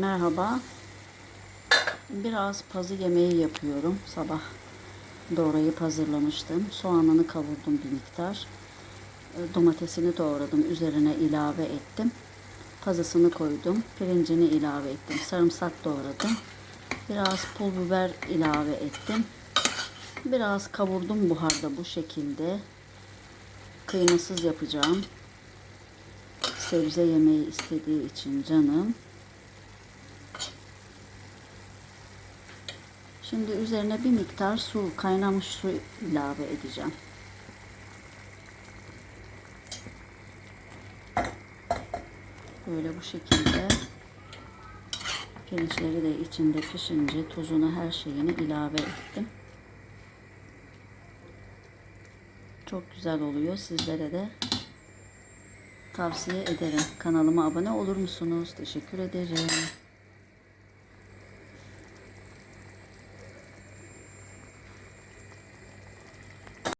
Merhaba. Biraz pazı yemeği yapıyorum. Sabah doğrayıp hazırlamıştım. Soğanını kavurdum bir miktar. E, Domatesini doğradım. Üzerine ilave ettim. Pazısını koydum. Pirincini ilave ettim. Sarımsak doğradım. Biraz pul biber ilave ettim. Biraz kavurdum buharda bu şekilde. Kıymasız yapacağım. Sebze yemeği istediği için canım. Şimdi üzerine bir miktar su, kaynamış su ilave edeceğim. Böyle bu şekilde pirinçleri de içinde pişince tuzunu her şeyini ilave ettim. Çok güzel oluyor. Sizlere de tavsiye ederim. Kanalıma abone olur musunuz? Teşekkür ederim.